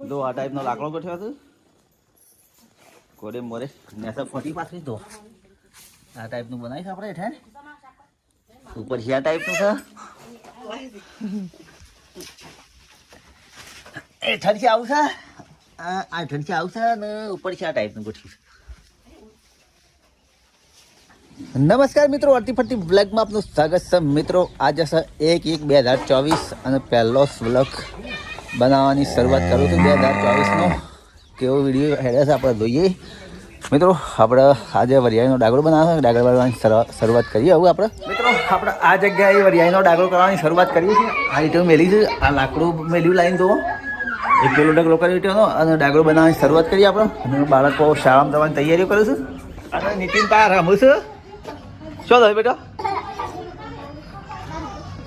જો આ ટાઈપનો લાકડો ગોઠવ્યો છે કોરે મોરે. નેસા ફટી પાથરી દો આ ટાઈપનું બનાવીશ આપણે હેઠે ઉપર છે આ ટાઈપનું છે. આવું છે. આ આ આવું છે અને ઉપર છે ટાઈપનું ગોઠવ્યું નમસ્કાર મિત્રો અડતી ફરતી બ્લોગમાં આપનું સ્વાગત છે. મિત્રો, આજે છે એક એક બે હજાર ચોવીસ અને પહેલો વ્લોગ બનાવવાની શરૂઆત કરું છું, બે હજાર ચોવીસનો. કેવો વીડિયો હેડે છે આપણે જોઈએ. મિત્રો, આપણે આજે વરિયાળીનો ડાગરો બનાવવાનો છે ડાગર બનાવવાની શરૂ- શરૂઆત કરીએ હવે આપણે. મિત્રો, આપણે આ જગ્યાએ વરિયાળીનો ડાગરો કરવાની શરૂઆત કરીએ છીએ. આ રીતે મેલી છે, આ લાકડું મેલ્યું લાઈન તો એક કિલો ડગલો કરી દીધો અને ડાગરો બનાવવાની શરૂઆત કરીએ આપણે. અને બાળકો શાળામાં જવાની તૈયારીઓ કરું છું. અને નીતિન પા રમું છું. શું થાય બેટા?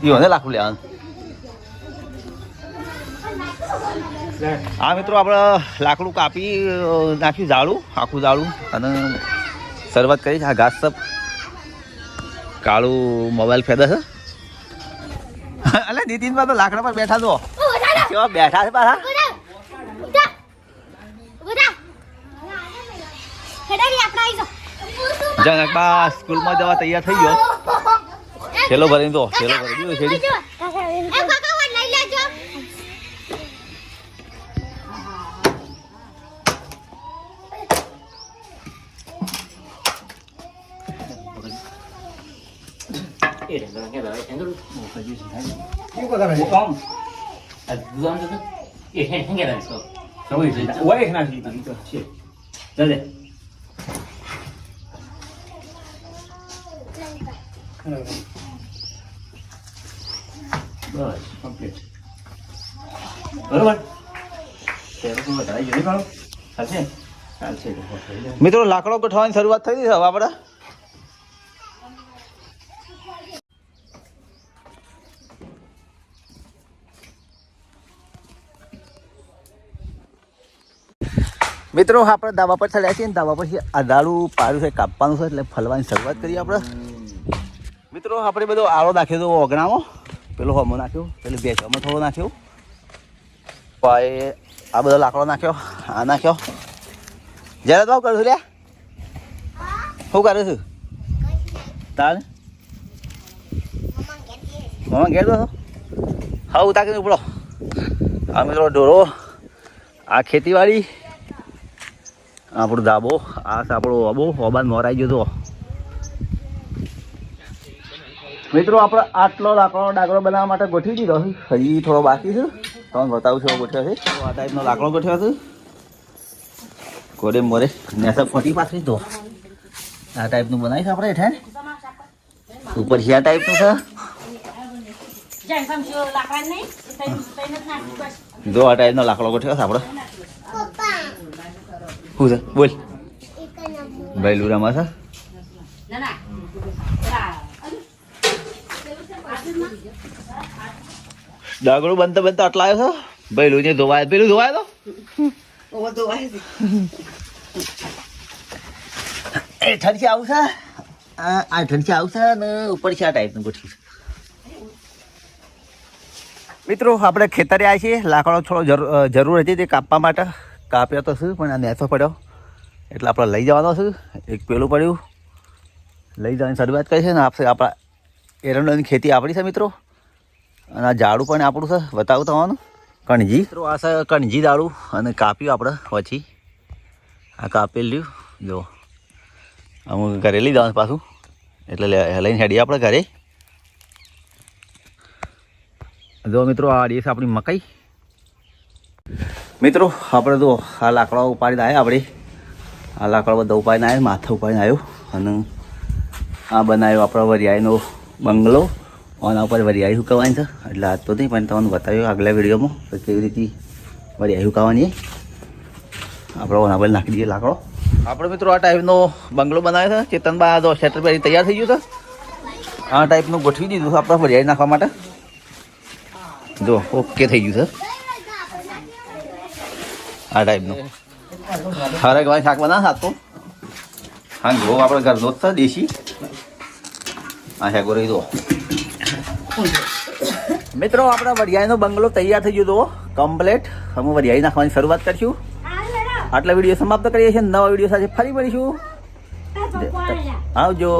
ઈઓને લાકડું લેવાનું. હા મિત્રો આપણે લાકડું કાપી નાખ્યું જાળું આખું જાળું અને શરૂઆત કરી આ ઘાસ સપ કાળું મોબાઈલ ફેદા છે. અલે નીતિનમાં તો લાકડા પર બેઠા છો. કેવા બેઠા છે પાછા? જનક બા સ્કૂલમાં જવા તૈયાર થઈ ગયો. છેલ્લો ભરીને દો છેલ્લો ભરી દો છેડી મિત્રો લાકડો ગોઠવવાની શરૂઆત થઈ છે. હવે આપણે મિત્રો આપણે દાવા પર ચડ્યા છીએ દાવા પછી અદાળું પાડું છે, કાપવાનું છે એટલે ફલવાની શરૂઆત કરીએ આપણે. મિત્રો, આપણે બધો આળો નાખ્યો હતો ઓગણામાં પેલો હમો નાખ્યો, પેલું બેચવામાં થોડો નાખ્યો. આ બધો લાકડો નાખ્યો, આ નાખ્યો. જરા તો કરું છું લ્યા? શું કરું છું? તાર? મમ્મા ઘેર દો હા ઉતાકીને ઉપડો? આ મિત્રો, ઢોરો. આ ખેતીવાડી. આપણો ધાબો આ આપણો અબો ઓબાન મોરાઈ ગયો તો મિત્રો આપણે આટલો લાકડો ડાકડો બનાવવા માટે ગોઠવી દીધો હજી થોડો બાકી છે. તમને બતાવું છું ગોઠવ્યો છે. આ ટાઈપનો લાકડો ગોઠવ્યો છે. કોરે મોરે નેસા ફટી પાછી તો આ ટાઈપનું બનાવીશ આપણે હેઠે. ઉપર છે. આ ટાઈપનું છે જો આ ટાઈપનો લાકડો ગોઠવ્યો છે આપણે. શું છે બોલ ભાઈ રમા છે ડાગડું બનતા બનતા આટલા આવ્યો છો ભાઈ લુજે ધોવાય પેલું ધોવાય તો એ ઠરથી આવશે આ આ ઠરથી આવશે છે ને ઉપર છે આ ટાઈપનું ગોઠવ્યું મિત્રો આપણે ખેતરે આવ્યા છીએ લાકડો થોડો જરૂર જરૂર હતી તે કાપવા માટે કાપ્યો તો શું, પણ આ નેથો પડ્યો. એટલે આપણે લઈ જવાનો છું એક પેલું પડ્યું. લઈ જવાની શરૂઆત કરી છે ને આપણે આપણા એરંડોની ખેતી આપણી છે મિત્રો. અને આ ઝાડું પણ આપણું છે, બતાવું તમારું કણજી. મિત્રો, આ છે કણજી દાડું અને કાપ્યું આપણે પછી. આ કાપેલું જો. અમુક ઘરે લઈ જવાનું પાછું. એટલે લઈને હેડીએ આપણે ઘરે. જો મિત્રો, આ છે આપણી મકાઈ. મિત્રો, આપણે તો આ લાકડા ઉપાડીને આવ્યા આપણે. આ લાકડા બધા ઉપાડીને આવ્યા માથા ઉપાડીને આવ્યો અને આ બનાવ્યો આપણો વરિયાળીનો બંગલો. આના ઉપર વરિયાળી હુકાવાની છે. એટલે આજ તો નહીં, પણ તમને બતાવ્યું આગલા વિડીયોમાં કે કેવી રીતે વરિયાળી હુકાવાની આપણે ઓના પર નાખી દઈએ લાકડો. આપણે મિત્રો આ ટાઈપનો બંગલો બનાવ્યો છે. ચેતનબા તો શેટર પહેરી તૈયાર થઈ ગયું છે. આ ટાઈપનું ગોઠવી દીધું આપણા વરિયાળી નાખવા માટે. જો, ઓકે થઈ ગયું છે. આ ટાઈપનું હરે ગવાય શાક બના સાતો હા ઘઉં આપણે ઘરનો જ છે દેશી. આ શાકો રહી દો મિત્રો આપણા વરિયાળીનો બંગલો તૈયાર થઈ ગયો તો કમ્પ્લેટ અમે વરિયાળી નાખવાની શરૂઆત કરીશું. આટલા વીડિયો સમાપ્ત કરીએ છીએ. નવા વીડિયો સાથે ફરી મળીશું. આવજો.